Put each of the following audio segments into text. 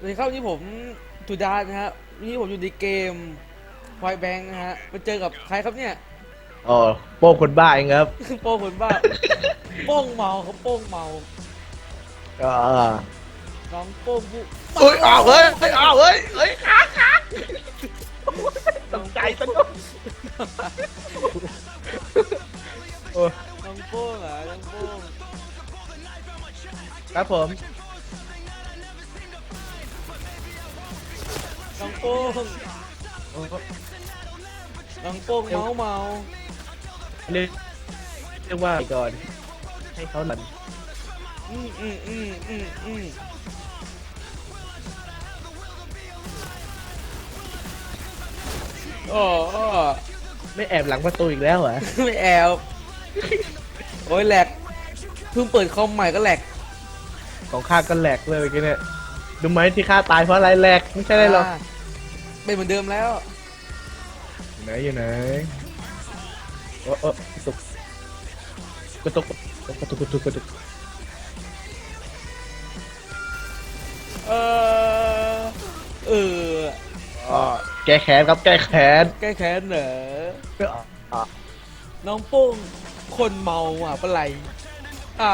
สวัสดีครับวันนี้ผมตุดานะฮะวันนี้ผมอยู่ในเกมไฟแบงนะฮะมาเจอกับใครครับเนี่ยอ๋อโป้งคนบ้าเองครับ โป้งคนบ้า โป้งเมาครับโป้งเมาอ่าน้องโป้งผู้เอ้ยอ้าวเฮ้ยเฮ้ยอ้าวเฮ้ยเฮ้ยค้างค้างตกใจสนุกโอ้น้องโป้งเหรอน้องโป้งครับผม น้องโป้งน้องโป้งเมาเมาเรียกเรียกว่าก่อนให้เขาหลันอืมอืมอืมอืมอืมโอ้โอ้ไม่แอบหลังประตูอีกแล้วเหรอ ไม่แอบ โอ้ยแหลก เพิ่งเปิดคอมใหม่ก็แหลก ของข้าก็แหลกเลยเมื่อกี้เนี่ย ดูไหมที่ข้าตายเพราะอะไรแหลกไม่ใช่อะไรหรอกาเป็นเหมือนเดิมแล้ว อยู่ไหนอยู่ไหนโอ้โอ้กระตุกกระตุกกระตุกกระตุกกระตุกเออ เออ อ๋อแก้แค้นครับแก้แค้นแก้แค้นเหรอ อะน้องโป้งคนเมาอะปะไร อ่า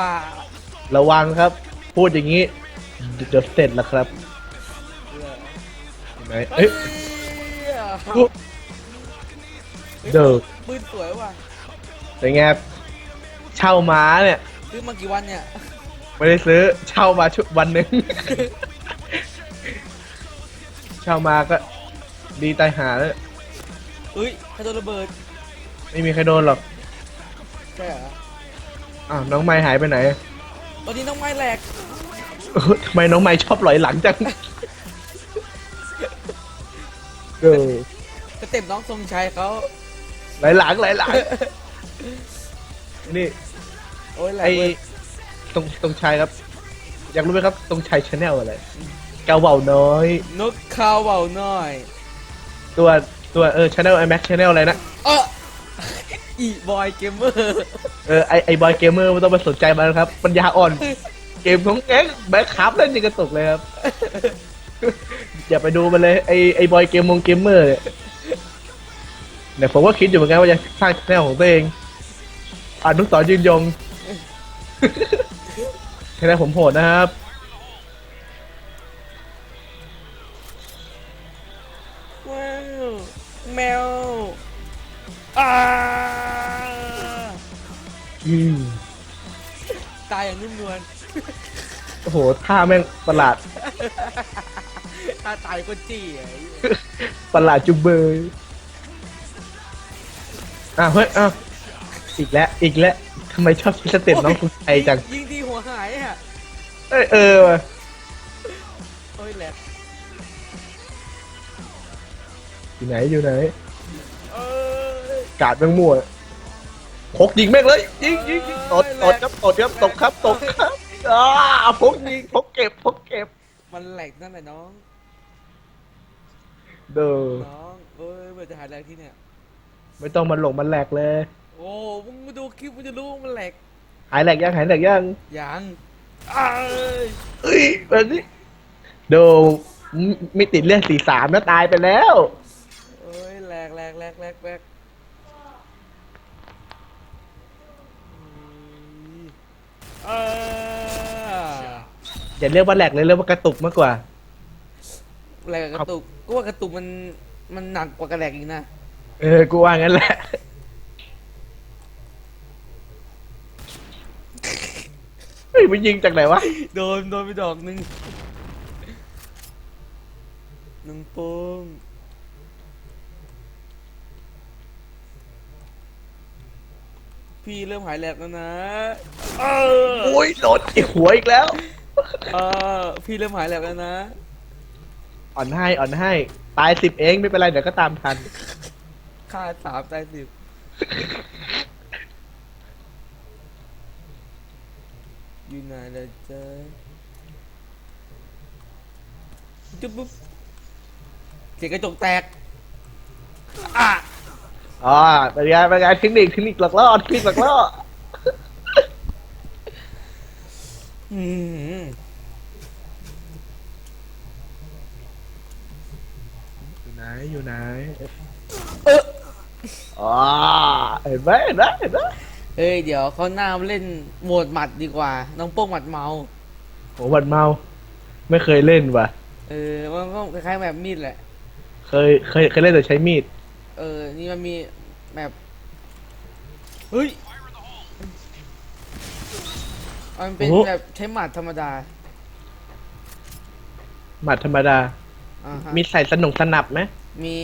ระวังครับ พูดอย่างนี้ เดี๋ยวเสร็จแล้วครับเห็นไหมเฮ้เอ้ยยเดิกปืนสวยว่ะเป็นไงเช่าม้าเนี่ย ซื้อมากี่วันเนี่ย ไม่ได้ซื้อเช่ามาชุดวันหนึ่ง เช่ามาก็ดีตายหาแล้ว เอ้ยใครโดนระเบิดไม่มีใครโดนหรอก ใช่เหรออ้าวน้องไม้หายไปไหน ตอนนี้น้องไม้แหลก เออทำไมน้องไม้ชอบหลอยหลังจังเออสเต็ปน้องทรงชัยเขาหลอยหลังหลอยหลัง นี่โอ้ยแหลไอกเว้ยตรงตรงชัยครับ อยากรู้ไหมครับ ตรงชัยชาแนลอะไรเกาเบาน้อย นกขาวเบาหน่อย ตัวตัวเออชาแนลไอแม็กชาแนลอะไรนะเอออีบอยเกมเมอร์ เออไอไอบอยเกมเมอร์ไม่ต้องไปสนใจมันนะครับ ปัญญาอ่อน เกมของแก๊งแบ็คคับเล่นยังกระตุกเลยครับ อย่าไปดูมันเลยไอไอบอยเกมมงเกมเมอร์เนี่ยเนี่ยผมก็คิดอยู่เหมือนกันว่าจะสร้างแนวของตัวเองอนุสรณ์ยืนยงแค่ไหนผมโหดนะครับ โอ้โหท่าแม่งประหลาดตาตายก็จี้อะประหลาดจุงเบยอะเฮ้ยอะอีกแล้วอีกแล้วทำไมชอบคิดสเต็ปน้องคุณไอจังยิงที่หัวหายอะเอยเออว่ะโอ้ยแหลกอยู่ไหนอยู่ไหน เอ้ย กาดแม่งมั่วพกยิงแม่งเลยยิงยิงยิงตดตดครับตดครับตกครับตกครับ อ้าพกยิงพกเก็บพกเก็บมันแหลกนั่นแหละน้องเด้อน้องเอ้ยเมื่อจะหายแหลกที่เนี่ย ไม่ต้องมาหลงมันแหลกเลย โอ้มึงมาดูคลิปมึงจะรู้ว่ามันแหลกหายแหลกยังหายแหลกยังยังเอ้ยเอ้ยแบบนี้ดูไม่ไม่ติดเรื่องสี่สามนะตายไปแล้ว เอ้ยแหลกแหลกแหลกแหลกแหลกเออ อย่าเรียกว่าแหลกเลยเรียกว่ากระตุกมากกว่าแหลกกับกระตุกก็ว่ากระตุกมันมันหนักกว่ากระแหลกอีกนะเออ กูว่างั้นแหละ เฮ้ยมันยิงจากไหนวะ โดนโดนไปดอกหนึ่งหนึ่งโป้งพี่เริ่มหายแหลกแล้วนะเออโอ้ยโดนไอ้หัวอีกแล้ว เออพี่เริ่มหายแหลกแล้วนะ อ่อนให้อ่อนให้ ตายสิบเองไม่เป็นไรเดี๋ยวก็ตามทัน ค่าสามตายสิบอยู่ไหนล่ะจ๊ะจุ๊บปุ๊บเสียงกระจกแตกอะอ๋อเป็นไงเป็นไงเทคนิคเทคนิคหลักล่อเทคนิคหลักล่อ อืมไหนอยู่ไหนเอออ๋อเห็นไหมเห็นไหมเห็นไหมเอ้ยเดี๋ยวเขาหน้าเล่นโหมดหมัดดีกว่า น้องโป้งหมัดเมา โหบัดเมา ไม่เคยเล่นว่ะ เออมันก็คล้ายๆแบบมีดแหละ เคยเคยเคยเล่นแต่ใช้มีด เออ นี่มันมีแบบ เฮ้ย มันเป็นแบบใช้หมัดธรรมดาหมัดธรรมดา อ่าฮะมีใส่สนุกสนับไหมมี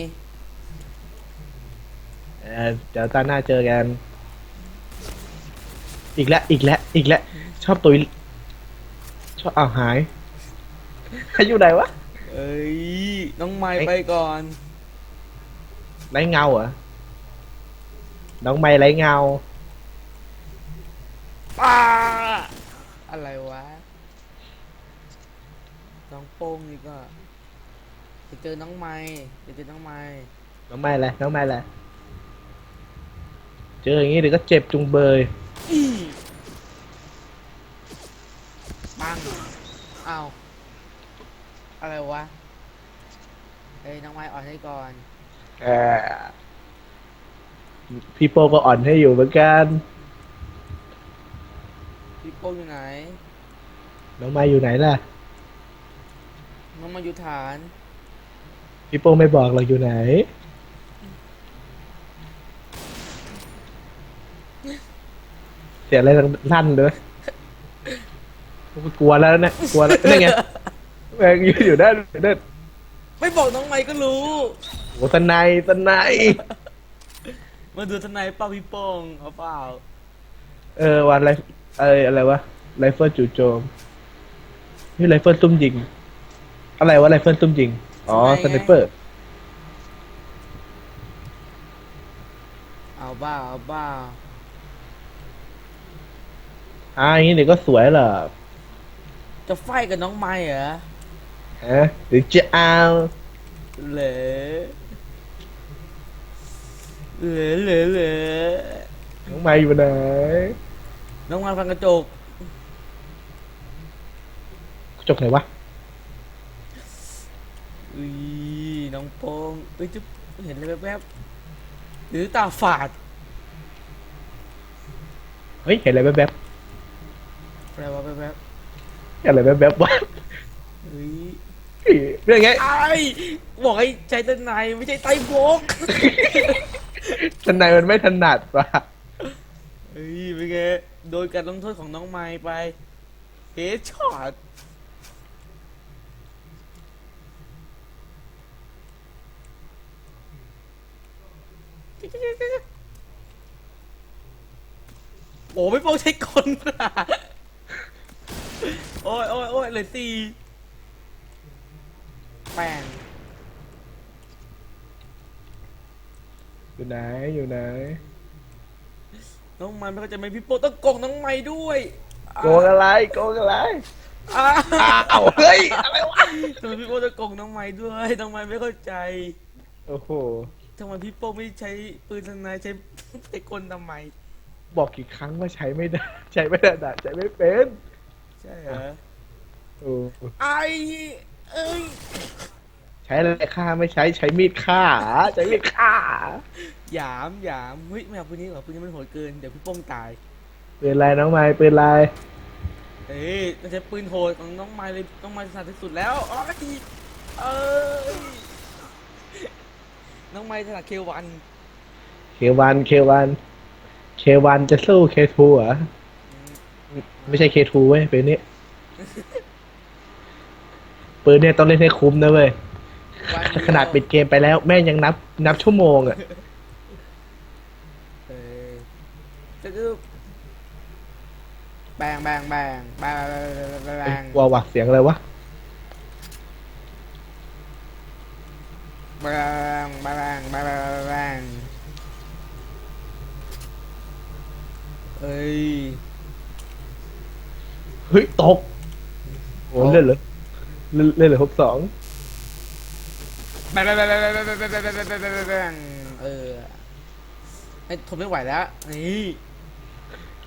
เออเดี๋ยวตาหน้าเจอกัน อีกแล้วอีกแล้วอีกแล้วชอบตุยชอบอ้าวหายใครอยู่ไหนวะ เอ้ยน้องไม้เอ้ยไปก่อนไรเงาเหรอ น้องไม่ไรเงาป้า อะไรวะ น้องโป้งนี่ก็จะเจอน้องไม้จะเจอน้องไม้น้องไม่อะไรน้องไม่อะไรเจออย่างงี้เดี๋ยวก็เจ็บจุงเบยอีปังอ้าวอะไรวะ เฮ้ยน้องไม้อ่อนให้ก่อน เออพี่โปก็อ่อนให้อยู่เหมือนกัน พี่โป้งอยู่ไหน น้องไม่อยู่ไหนล่ะ น้องมาอยู่ฐาน พี่โป้ไม่บอกเราอยู่ไหน เสียอะไรลั่นเลยกลัวแล้วเนี่ยกลัวแล้วนี่ไงแม่งยืนอยู่ด้านอยู่ด้านไม่บอกน้องไม้ก็รู้ โอ้สนายสนายมาดูทนายเป้าพี่โป้งเอาเปล่า เออวันไร เอออะไรวะไรเฟิลจู่โจมนี่ไรเฟิลซุ่มยิง อะไรวะไรเฟิลซุ่มยิง อ๋อสไนเปอร์ เอาบ้าเอาบ้าอ่าอย่างนี้เดี๋ยวก็สวยเหรอจะไฟกับน้องไม้เหรอฮะหรือจะเอาเหลเหลเหลเหลน้องไม้อยู่ไหน น้องไม้ฟังกระจกจบไหนวะอุ้ยน้องโป้งเอ้ยจะเห็นอะไรแวบๆหรือตาฝาดเฮ้ยเห็นอะไรแวบอะไรวะแวบๆเห็นอะไรแวบๆวะๆเฮ้ยเรื่องไงไอ้บอกให้ใจตะไนายไม่ใช่ไตโบกทนายมันไม่ถนัดว่ะ เฮ้ยเป็นไง โดยการลงโทษของน้องไม้ไปเฮดช็อตโอ้ไม่โป้งใช้คนอะโอ้ยโอ้ยโอ้ยเลยตีแป้งอยู่ไหนอยู่ไหน น้องไม้ไม่เข้าใจไหมพี่โป้ต้องโกงน้องไม้ด้วยโกงอะไรโกงอะไรอ้าอ้าวเฮ้ยอะไรวะทำไมพี่โป้จะโกงน้องไม้ด้วยน้องไม้ไม่เข้าใจโอ้โหทำไมพี่โป้ไม่ใช้ปืนทนายใช้ใช้กลทำไม บอกกี่ครั้งว่าใช้ไม่ได้ ใช้ไม่ถนัดใช้ไม่เป็น ใช่เหรอโอ้ไอเอ้ยใช้อะไรฆ่าไม่ใช้ใช้มีดฆ่าใช้มีดฆ่าหยามหยามเฮ้ยไม่เอาปืนนี้หรอปืนนี้มันโหดเกินเดี๋ยวพี่โป้งตายปืนลายน้องไม้ปืนลายเอ้ยมันใช้ปืนโหดของน้องไม้เลยน้องไม้ถนัดที่สุดแล้วอ๋อทีเอ้ยน้องไม้ถนัดเควันเควันเควันเควันจะสู้เคทูเหรอไม่ใช่เคทูเว้ยปืนนี้ปืนเนี่ยต้องเล่นให้คุ้มนะเว้ยวันเยว ขนาดปิดเกมไปแล้ว แม่งยังนับนับชั่วโมงอะเออจะคือแบงแบงแบงแบงแบงแบงแบงว้าวว่ะเสียงอะไรวะแบงแบงแบงแบงแบงเอ้ยเฮ้ยตกโอ้เล่นเหรอเล่นเล่นเหรอครบสอง แบงแบงแบงแบงแบงแบงแบงแบงแบงแบงแบงแบงเออไอ้ทนไม่ไหวแล้วนี่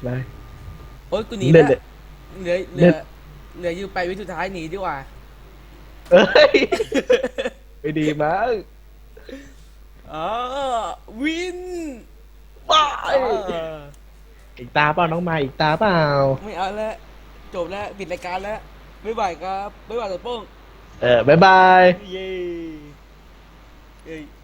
ได้โอ๊ยกูหนีเล่แล้นวเลย เหลือเหลือเหลืออยู่ไปวิสุดท้ายหนีดีกว่า เอ้ยไม่ดีมั้งอ่าวินบ้าอีกตาเปล่าน้องมาอีกตาเปล่า ไม่เอาแล้วจบแล้วปิดรายการแล้ว บ๊ายบายครับ บ๊ายบายตัวโป้ง เออบายบาย เย้ เย้